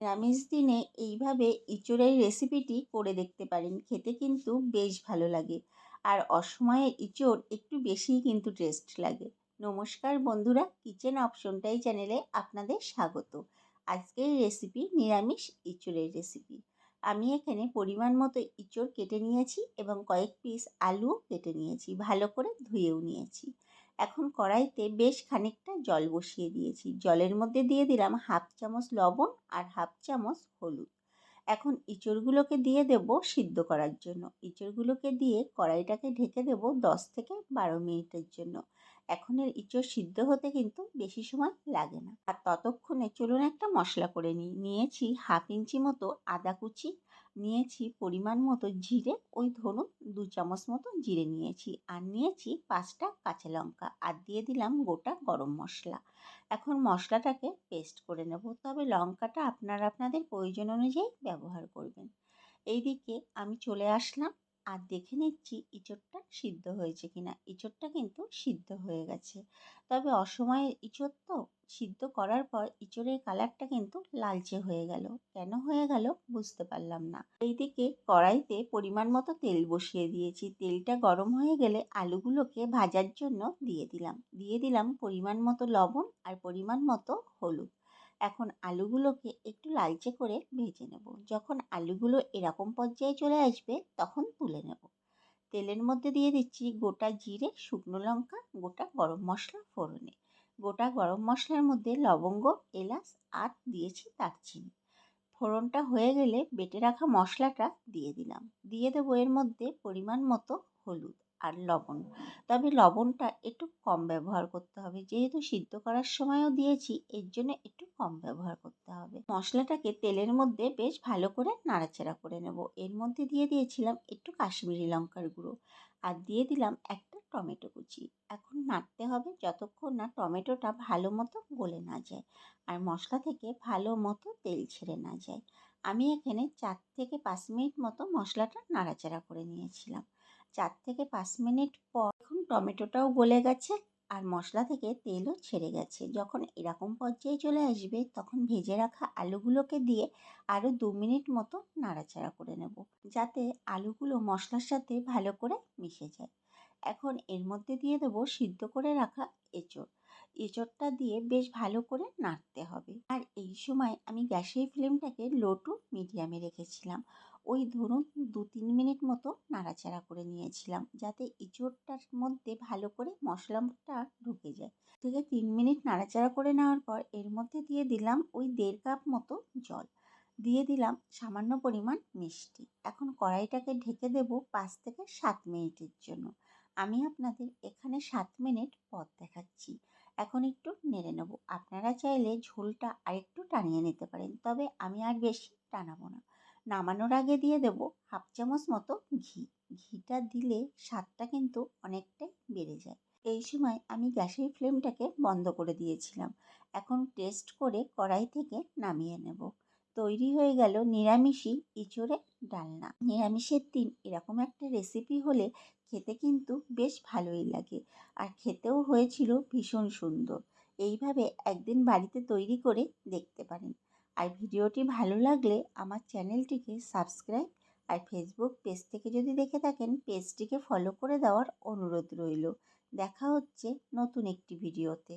নিরামিষ দিনে এইভাবে ইঁচড়ের রেসিপিটি করে দেখতে পারেন। খেতে কিন্তু বেশ ভালো লাগে। আর অসময়ে ইঁচড় একটু বেশিই কিন্তু টেস্ট লাগে। নমস্কার বন্ধুরা কিচেন অপশনটাই চ্যানেলে আপনাদের স্বাগত। আজকের রেসিপি নিরামিষ ইঁচড়ের রেসিপি আমি এখানে পরিমাণ মতো ইঁচড় কেটে নিয়েছি এবং কয়েক পিস আলুও কেটে নিয়েছি। ভালো করে ধুয়েও নিয়েছি। এখন কড়াইতে বেশ খানিকটা জল বসিয়ে দিয়েছি। জলের মধ্যে দিয়ে দিলাম হাফ চামচ লবণ আর হাফ চামচ হলুদ। এখন ইঁচড়গুলোকে দিয়ে দেব সিদ্ধ করার জন্য। ইঁচড়গুলোকে দিয়ে কড়াইটাকে ঢেকে দেব দশ থেকে বারো মিনিটের জন্য। এখন এর ইঁচড় সিদ্ধ হতে কিন্তু বেশি সময় লাগে না। আর ততক্ষণে চলুন একটা মশলা করে নিই। নিয়েছি হাফ ইঞ্চি মতো আদা কুচি নিয়েছি পরিমাণ মতো জিরে, ওই ধরুন দু চামচ মতো জিরে নিয়েছি। আর নিয়েছি পাঁচটা কাঁচা লঙ্কা। আর দিয়ে দিলাম গোটা গরম মশলা। এখন মশলাটাকে পেস্ট করে নেব। তবে লঙ্কাটা আপনারা আপনাদের প্রয়োজন অনুযায়ী ব্যবহার করবেন। এইদিকে আমি চলে আসলাম আর দেখে নিচ্ছি ইঁচড়টা সিদ্ধ হয়েছে কিনা। ইঁচড়টা কিন্তু সিদ্ধ হয়ে গেছে। তবে অসময়ে ইঁচড় তো সিদ্ধ করার পর ইঁচড়ের কালারটা কিন্তু লালচে হয়ে গেল। কেন হয়ে গেল বুঝতে পারলাম না। এইদিকে কড়াইতে পরিমাণ মতো তেল বসিয়ে দিয়েছি। তেলটা গরম হয়ে গেলে আলুগুলোকে ভাজার জন্য দিয়ে দিলাম। দিয়ে দিলাম পরিমাণ মতো লবণ আর পরিমাণ মতো হলুদ। এখন আলুগুলোকে একটু লালচে করে ভেজে নেব। যখন আলুগুলো এরকম পর্যায়ে চলে আসবে, তখন তুলে নেব। তেলের মধ্যে দিয়ে দিচ্ছি গোটা জিরে, শুকনো লঙ্কা, গোটা গরম মশলা, ফোড়নে। গোটা গরম মশলার মধ্যে লবঙ্গ, এলাচ আর দিয়েছি দারচিনি। ফোড়নটা হয়ে গেলে বেটে রাখা মশলাটা দিয়ে দিলাম। দিয়ে দেবো এর মধ্যে পরিমাণ মতো হলুদ আর লবণ। তবে লবণটা একটু কম ব্যবহার করতে হবে। যেহেতু সিদ্ধ করার সময়ও দিয়েছি, এর জন্য একটু কম ব্যবহার করতে হবে। মশলাটাকে তেলের মধ্যে বেশ ভালো করে নাড়াচাড়া করে নেব। এর মধ্যে দিয়ে দিয়েছিলাম একটু কাশ্মীরি লঙ্কার গুঁড়ো আর দিয়ে দিলাম একটা টমেটো কুচি। এখন নাড়তে হবে যতক্ষণ না টমেটোটা ভালো মতো গলে না যায় আর মশলা থেকে ভালো মতো তেল ছেড়ে না যায়। আমি এখানে চার থেকে পাঁচ মিনিট মতো মশলাটা নাড়াচাড়া করে নিয়েছিলাম। চার থেকে পাঁচ মিনিট পর এখন টমেটোটাও গলে গেছে আর মশলা থেকে তেলও ছেড়ে গেছে। যখন এরকম পর্যায়ে চলে আসবে তখন ভেজে রাখা আলুগুলোকে দিয়ে আরও দু মিনিট মতো নাড়াচাড়া করে নেব যাতে আলুগুলো মশলার সাথে ভালো করে মিশে যায়। এখন এর মধ্যে দিয়ে দেবো সিদ্ধ করে রাখা এঁচড়। এঁচড়টা দিয়ে বেশ ভালো করে নাড়তে হবে। আর এই সময় আমি গ্যাসের ফ্লেমটাকে লো টু মিডিয়ামে রেখেছিলাম। ওই ধরুন দু তিন মিনিট মতো নাড়াচাড়া করে নিয়েছিলাম যাতে এঁচোড়টার মধ্যে ভালো করে মশলাটা ঢুকে যায়। থেকে তিন মিনিট নাড়াচাড়া করে নেওয়ার পর এর মধ্যে দিয়ে দিলাম ওই দেড় কাপ মতো জল। দিয়ে দিলাম সামান্য পরিমাণ মিষ্টি। এখন কড়াইটাকে ঢেকে দেবো পাঁচ থেকে সাত মিনিটের জন্য। আমি আপনাদের এখানে সাত মিনিট পর দেখাচ্ছি। এখন একটু নেড়ে নেব। আপনারা চাইলে ঝোলটা আরেকটু টানিয়ে নিতে পারেন, তবে আমি আর বেশি টানাবো না। নামানোর আগে দিয়ে দেবো হাফ চামচ মতো ঘি। ঘিটা দিলে স্বাদটা কিন্তু অনেকটাই বেড়ে যায়। এই সময় আমি গ্যাসের ফ্লেমটাকে বন্ধ করে দিয়েছিলাম। এখন টেস্ট করে কড়াই থেকে নামিয়ে নেব। তৈরি হয়ে গেল নিরামিষই ইঁচড়ে ডালনা। নিরামিষের দিন এরকম একটা রেসিপি হলে খেতে কিন্তু বেশ ভালোই লাগে আর খেতেও হয়েছিল ভীষণ সুন্দর। এইভাবে একদিন বাড়িতে তৈরি করে দেখতে পারেন। আর ভিডিওটি ভালো লাগলে আমার চ্যানেলটিকে সাবস্ক্রাইব আর ফেসবুক পেজ থেকে যদি দেখে থাকেন, পেজটিকে ফলো করে দেওয়ার অনুরোধ রইল। দেখা হচ্ছে নতুন একটি ভিডিওতে।